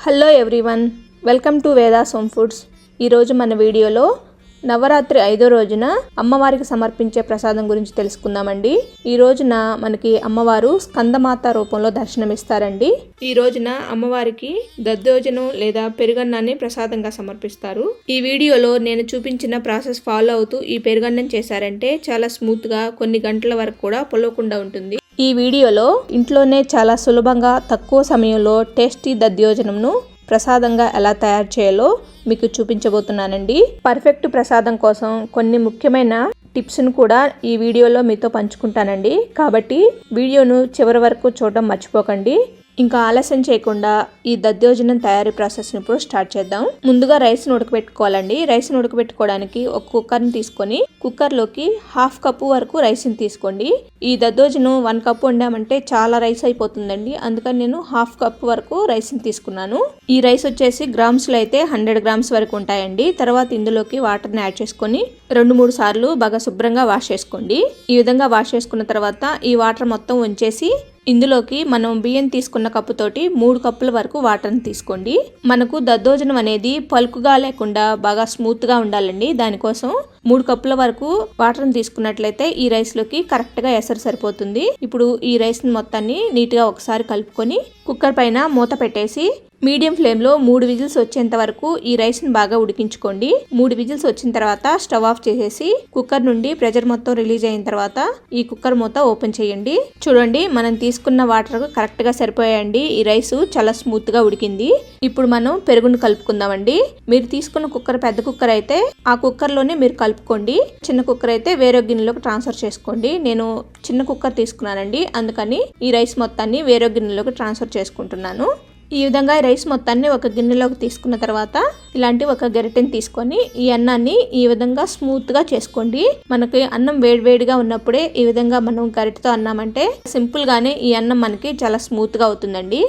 Hello everyone welcome to Vedas home foods ఈరోజు మన వీడియోలో నవరాత్రి ఐదో రోజున అమ్మవారికి సమర్పించే ప్రసాదం గురించి తెలుసుకుందామండి. ఈ రోజున మనకి అమ్మవారు స్కందమాత రూపంలో దర్శనమిస్తారండి. ఈ రోజున అమ్మవారికి దద్దోజనం లేదా పెరుగన్నాన్ని ప్రసాదంగా సమర్పిస్తారు. ఈ వీడియోలో నేను చూపించిన ప్రాసెస్ ఫాలో అవుతూ ఈ పెరుగన్నం చేశారంటే చాలా స్మూత్గా కొన్ని గంటల వరకు కూడా పొలవకుండా ఉంటుంది. ఈ వీడియోలో ఇంట్లోనే చాలా సులభంగా తక్కువ సమయంలో టేస్టీ దద్యోజనంను ప్రసాదంగా ఎలా తయారు చేయాలో మీకు చూపించబోతున్నానండి. పర్ఫెక్ట్ ప్రసాదం కోసం కొన్ని ముఖ్యమైన టిప్స్ను కూడా ఈ వీడియోలో మీతో పంచుకుంటానండి. కాబట్టి వీడియోను చివరి వరకు చూడడం మర్చిపోకండి. ఇంకా ఆలస్యం చేయకుండా ఈ దద్దోజనం తయారీ ప్రాసెస్ని ఇప్పుడు స్టార్ట్ చేద్దాం. ముందుగా రైస్ని ఉడకబెట్టుకోవాలండి. రైస్ని ఉడకబెట్టుకోవడానికి ఒక కుక్కర్ని తీసుకొని కుక్కర్లోకి హాఫ్ కప్పు వరకు రైస్ని తీసుకోండి. ఈ దద్దోజనం వన్ కప్ వండామంటే చాలా రైస్ అయిపోతుందండి. అందుకని నేను హాఫ్ కప్ వరకు రైస్ని తీసుకున్నాను. ఈ రైస్ వచ్చేసి గ్రామ్స్లో అయితే హండ్రెడ్ గ్రామ్స్ వరకు ఉంటాయండి. తర్వాత ఇందులోకి వాటర్ని యాడ్ చేసుకొని రెండు మూడు సార్లు బాగా శుభ్రంగా వాష్ చేసుకోండి. ఈ విధంగా వాష్ చేసుకున్న తర్వాత ఈ వాటర్ మొత్తం ఉంచేసి ఇందులోకి మనం బియ్యం తీసుకున్న కప్పుతోటి మూడు కప్పుల వరకు వాటర్ని తీసుకోండి. మనకు దద్దోజనం అనేది పలుకుగా లేకుండా బాగా స్మూత్గా ఉండాలండి. దానికోసం మూడు కప్పుల వరకు వాటర్ని తీసుకున్నట్లయితే ఈ రైస్లోకి కరెక్ట్గా ఎసరు సరిపోతుంది. ఇప్పుడు ఈ రైస్ని మొత్తాన్ని నీట్గా ఒకసారి కలుపుకొని కుక్కర్ పైన మూత పెట్టేసి మీడియం ఫ్లేమ్లో మూడు విజిల్స్ వచ్చేంత వరకు ఈ రైస్ని బాగా ఉడికించుకోండి. మూడు విజిల్స్ వచ్చిన తర్వాత స్టవ్ ఆఫ్ చేసేసి కుక్కర్ నుండి ప్రెషర్ మొత్తం రిలీజ్ అయిన తర్వాత ఈ కుక్కర్ మూత ఓపెన్ చేయండి. చూడండి మనం తీసుకున్న వాటర్ కరెక్ట్గా సరిపోయాయండి. ఈ రైస్ చాలా స్మూత్గా ఉడికింది. ఇప్పుడు మనం పెరుగును కలుపుకుందామండి. మీరు తీసుకున్న కుక్కర్ పెద్ద కుక్కర్ అయితే ఆ కుక్కర్లోనే మీరు కలుపుకోండి. చిన్న కుక్కర్ అయితే వేరే గిన్నెలోకి ట్రాన్స్ఫర్ చేసుకోండి. నేను చిన్న కుక్కర్ తీసుకున్నానండి. అందుకని ఈ రైస్ మొత్తాన్ని వేరే గిన్నెలోకి ట్రాన్స్ఫర్ చేసుకుంటున్నాను. ఈ విధంగా ఈ రైస్ మొత్తాన్ని ఒక గిన్నెలోకి తీసుకున్న తర్వాత ఇలాంటి ఒక గరిటెని తీసుకొని ఈ అన్నాన్ని ఈ విధంగా స్మూత్గా చేసుకోండి. మనకి అన్నం వేడివేడిగా ఉన్నప్పుడే ఈ విధంగా మనం గరిటతో అన్నామంటే సింపుల్గానే ఈ అన్నం మనకి చాలా స్మూత్గా అవుతుందండి.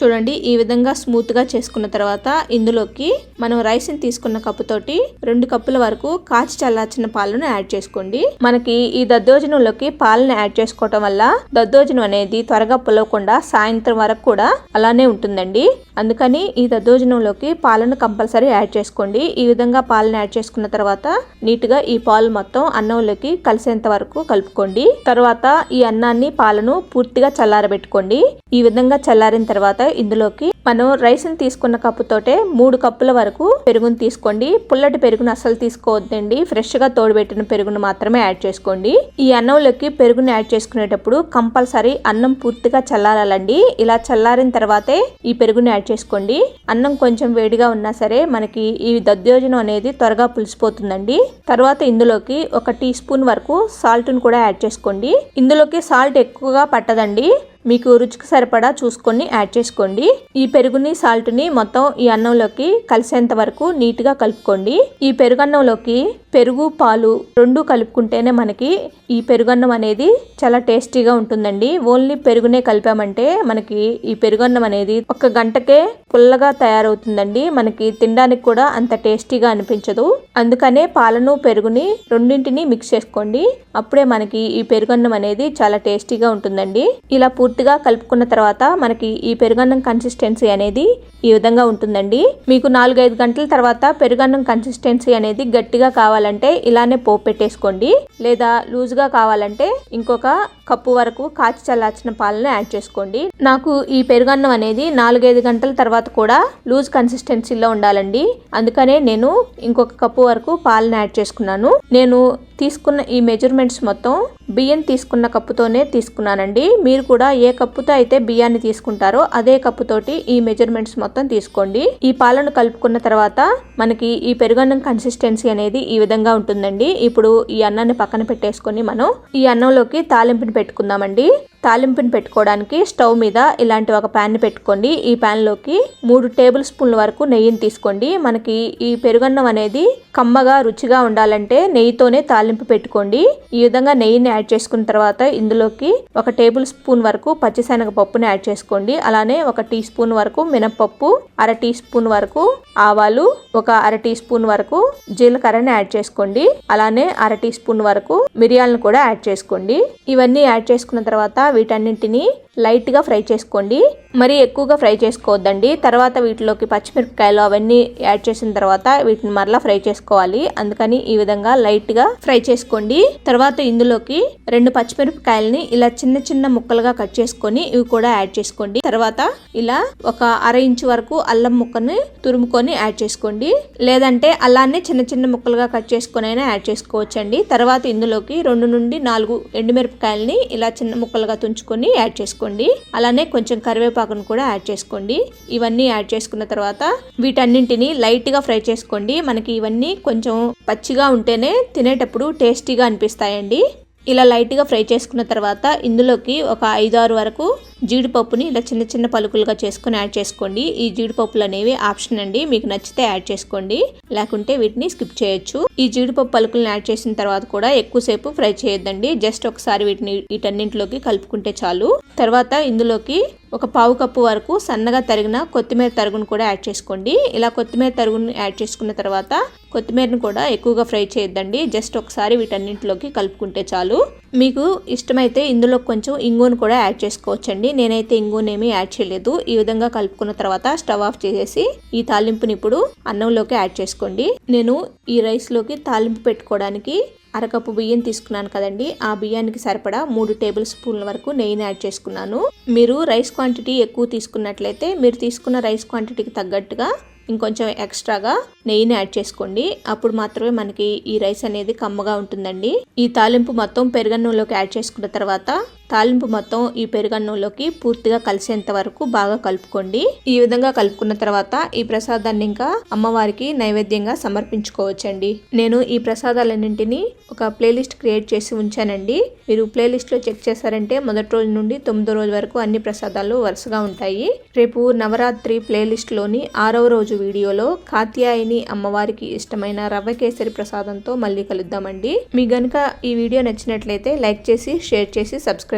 చూడండి ఈ విధంగా స్మూత్గా చేసుకున్న తర్వాత ఇందులోకి మనం రైస్ని తీసుకున్న కప్పుతోటి రెండు కప్పుల వరకు కాచి చల్లార్చిన పాలను యాడ్ చేసుకోండి. మనకి ఈ దద్దోజనంలోకి పాలను యాడ్ చేసుకోవటం వల్ల దద్దోజనం అనేది త్వరగా పులవకుండా సాయంత్రం వరకు కూడా అలానే ఉంటుందండి. అందుకని ఈ దద్దోజనంలోకి పాలను కంపల్సరీ యాడ్ చేసుకోండి. ఈ విధంగా పాలను యాడ్ చేసుకున్న తర్వాత నీట్గా ఈ పాలు మొత్తం అన్నంలోకి కలిసేంత వరకు కలుపుకోండి. తర్వాత ఈ అన్నాన్ని పాలను పూర్తిగా చల్లారబెట్టుకోండి. ఈ విధంగా చల్లారిన తర్వాత ఇందులోకి మనం రైస్ని తీసుకున్న కప్పుతోటే మూడు కప్పుల వరకు పెరుగును తీసుకోండి. పుల్లటి పెరుగును అసలు తీసుకోవద్దండి. ఫ్రెష్గా తోడుబెట్టిన పెరుగును మాత్రమే యాడ్ చేసుకోండి. ఈ అన్నంలోకి పెరుగును యాడ్ చేసుకునేటప్పుడు కంపల్సరీ అన్నం పూర్తిగా చల్లారాలండి. ఇలా చల్లారిన తర్వాతే ఈ పెరుగును యాడ్ చేసుకోండి. అన్నం కొంచెం వేడిగా ఉన్నా సరే మనకి ఈ దద్యోజనం అనేది త్వరగా పులిసిపోతుందండి. తర్వాత ఇందులోకి ఒక టీ స్పూన్ వరకు సాల్ట్ను కూడా యాడ్ చేసుకోండి. ఇందులోకి సాల్ట్ ఎక్కువగా పట్టదండి. మీకు రుచికి సరిపడా చూసుకొని యాడ్ చేసుకోండి. ఈ పెరుగుని సాల్ట్ని మొత్తం ఈ అన్నంలోకి కలిసేంత వరకు నీట్గా కలుపుకోండి. ఈ పెరుగన్నంలోకి పెరుగు పాలు రెండు కలుపుకుంటేనే మనకి ఈ పెరుగన్నం అనేది చాలా టేస్టీగా ఉంటుందండి. ఓన్లీ పెరుగునే కలిపామంటే మనకి ఈ పెరుగన్నం అనేది ఒక గంటకే పుల్లగా తయారవుతుందండి. మనకి తినడానికి కూడా అంత టేస్టీగా అనిపించదు. అందుకనే పాలను పెరుగుని రెండింటిని మిక్స్ చేసుకోండి. అప్పుడే మనకి ఈ పెరుగన్నం అనేది చాలా టేస్టీగా ఉంటుందండి. ఇలా పూర్తిగా కలుపుకున్న తర్వాత మనకి ఈ పెరుగన్నం కన్సిస్టెన్సీ అనేది ఈ విధంగా ఉంటుందండి. మీకు నాలుగైదు గంటల తర్వాత పెరుగన్నం కన్సిస్టెన్సీ అనేది గట్టిగా కావాలి కావాలంటే ఇలానే పోపు పెట్టేసుకోండి. లేదా లూజ్గా కావాలంటే ఇంకొక కప్పు వరకు కాచి చల్లార్చిన పాలను యాడ్ చేసుకోండి. నాకు ఈ పెరుగన్నం అనేది నాలుగైదు గంటల తర్వాత కూడా లూజ్ కన్సిస్టెన్సీలో ఉండాలండి. అందుకనే నేను ఇంకొక కప్పు వరకు పాలను యాడ్ చేసుకున్నాను. నేను తీసుకున్న ఈ మెజర్మెంట్స్ మొత్తం బియ్యం తీసుకున్న కప్పుతోనే తీసుకున్నానండి. మీరు కూడా ఏ కప్పుతో అయితే బియ్యాన్ని తీసుకుంటారో అదే కప్పుతోటి ఈ మెజర్మెంట్స్ మొత్తం తీసుకోండి. ఈ పాలను కలుపుకున్న తర్వాత మనకి ఈ పెరుగన్నం కన్సిస్టెన్సీ అనేది ఈ విధంగా ఉంటుందండి. ఇప్పుడు ఈ అన్నాన్ని పక్కన పెట్టేసుకొని మనం ఈ అన్నంలోకి తాలింపుని పెట్టుకుందామండి. తాలింపుని పెట్టుకోవడానికి స్టవ్ మీద ఇలాంటి ఒక ప్యాన్ పెట్టుకోండి. ఈ ప్యాన్లోకి మూడు టేబుల్ స్పూన్ల వరకు నెయ్యిని తీసుకోండి. మనకి ఈ పెరుగన్నం అనేది కమ్మగా రుచిగా ఉండాలంటే నెయ్యితోనే తాలింపు పెట్టుకోండి. ఈ విధంగా నెయ్యిని యాడ్ చేసుకున్న తర్వాత ఇందులోకి ఒక టేబుల్ స్పూన్ వరకు పచ్చిశనగ పప్పుని యాడ్ చేసుకోండి. అలానే ఒక టీ స్పూన్ వరకు మినపప్పు అర టీ స్పూన్ వరకు ఆవాలు ఒక అర టీ స్పూన్ వరకు జీలకర్రని యాడ్ చేసుకోండి. అలానే అర టీ స్పూన్ వరకు మిరియాలను కూడా యాడ్ చేసుకోండి. ఇవన్నీ యాడ్ చేసుకున్న తర్వాత వీటన్నింటినీ లైట్గా ఫ్రై చేసుకోండి. మరి ఎక్కువగా ఫ్రై చేసుకోవద్దండి. తర్వాత వీటిలోకి పచ్చిమిరపకాయలు అవన్నీ యాడ్ చేసిన తర్వాత వీటిని మరలా ఫ్రై చేసుకోవాలి. అందుకని ఈ విధంగా లైట్గా ఫ్రై చేసుకోండి. తర్వాత ఇందులోకి రెండు పచ్చిమిరపకాయలని ఇలా చిన్న చిన్న ముక్కలుగా కట్ చేసుకొని ఇవి కూడా యాడ్ చేసుకోండి. తర్వాత ఇలా ఒక అర ఇంచు వరకు అల్లం ముక్కని తురుముకొని యాడ్ చేసుకోండి. లేదంటే అలానే చిన్న చిన్న ముక్కలుగా కట్ చేసుకొని అయినా యాడ్ చేసుకోవచ్చండి. తర్వాత ఇందులోకి రెండు నుండి నాలుగు ఎండుమిరపకాయలని ఇలా చిన్న ముక్కలుగా తుంచుకొని యాడ్ చేసుకోండి. అలానే కొంచెం కరివేపాకును కూడా యాడ్ చేసుకోండి. ఇవన్నీ యాడ్ చేసుకున్న తర్వాత వీటన్నింటిని లైట్గా ఫ్రై చేసుకోండి. మనకి ఇవన్నీ కొంచెం పచ్చిగా ఉంటేనే తినేటప్పుడు టేస్టీగా అనిపిస్తాయండి. ఇలా లైట్గా ఫ్రై చేసుకున్న తర్వాత ఇందులోకి ఒక ఐదు ఆరు వరకు జీడిపప్పుని ఇలా చిన్న చిన్న పలుకులుగా చేసుకొని యాడ్ చేసుకోండి. ఈ జీడిపప్పులు అనేవి ఆప్షన్ అండి. మీకు నచ్చితే యాడ్ చేసుకోండి. లేకుంటే వీటిని స్కిప్ చేయొచ్చు. ఈ జీడిపప్పు పలుకులను యాడ్ చేసిన తర్వాత కూడా ఎక్కువసేపు ఫ్రై చేయొద్దండి. జస్ట్ ఒకసారి వీటిని వీటన్నింటిలోకి కలుపుకుంటే చాలు. తర్వాత ఇందులోకి ఒక పావు కప్పు వరకు సన్నగా తరిగిన కొత్తిమీర తరుగును కూడా యాడ్ చేసుకోండి. ఇలా కొత్తిమీర తరుగును యాడ్ చేసుకున్న తర్వాత కొత్తిమీరను కూడా ఎక్కువగా ఫ్రై చేయొద్దండి. జస్ట్ ఒకసారి వీటన్నింటిలోకి కలుపుకుంటే చాలు. మీకు ఇష్టమైతే ఇందులో కొంచెం ఇంగును కూడా యాడ్ చేసుకోవచ్చండి. నేనైతే ఇంగునేమి యాడ్ చేయలేదు. ఈ విధంగా కలుపుకున్న తర్వాత స్టవ్ ఆఫ్ చేసేసి ఈ తాలింపుని ఇప్పుడు అన్నంలోకి యాడ్ చేసుకోండి. నేను ఈ రైస్లోకి తాలింపు పెట్టుకోవడానికి అరకప్పు బియ్యం తీసుకున్నాను కదండి. ఆ బియ్యానికి సరిపడా మూడు టేబుల్ స్పూన్ల వరకు నెయ్యిని యాడ్ చేసుకున్నాను. మీరు రైస్ క్వాంటిటీ ఎక్కువ తీసుకున్నట్లయితే మీరు తీసుకున్న రైస్ క్వాంటిటీకి తగ్గట్టుగా ఇంకొంచెం ఎక్స్ట్రాగా నెయ్యిని యాడ్ చేసుకోండి. అప్పుడు మాత్రమే మనకి ఈ రైస్ అనేది కమ్మగా ఉంటుందండి. ఈ తాలింపు మొత్తం పెరుగన్నంలోకి యాడ్ చేసుకున్న తర్వాత తాలింపు మొత్తం ఈ పెరుగన్నంలోకి పూర్తిగా కలిసేంత వరకు బాగా కలుపుకోండి. ఈ విధంగా కలుపుకున్న తర్వాత ఈ ప్రసాదాన్ని ఇంకా అమ్మవారికి నైవేద్యంగా సమర్పించుకోవచ్చండి. నేను ఈ ప్రసాదాలన్నింటినీ ఒక ప్లేలిస్ట్ క్రియేట్ చేసి ఉంచానండి. మీరు ప్లేలిస్ట్లో చెక్ చేశారంటే మొదటి రోజు నుండి తొమ్మిదో రోజు వరకు అన్ని ప్రసాదాలు వరుసగా ఉంటాయి. రేపు నవరాత్రి ప్లేలిస్ట్లోని ఆరవ రోజు వీడియోలో కాత్యాయని అమ్మవారికి ఇష్టమైన రవ్వ కేసరి ప్రసాదంతో మళ్ళీ కలుద్దామండి. మీ గనుక ఈ వీడియో నచ్చినట్లయితే లైక్ చేసి షేర్ చేసి సబ్స్క్రైబ్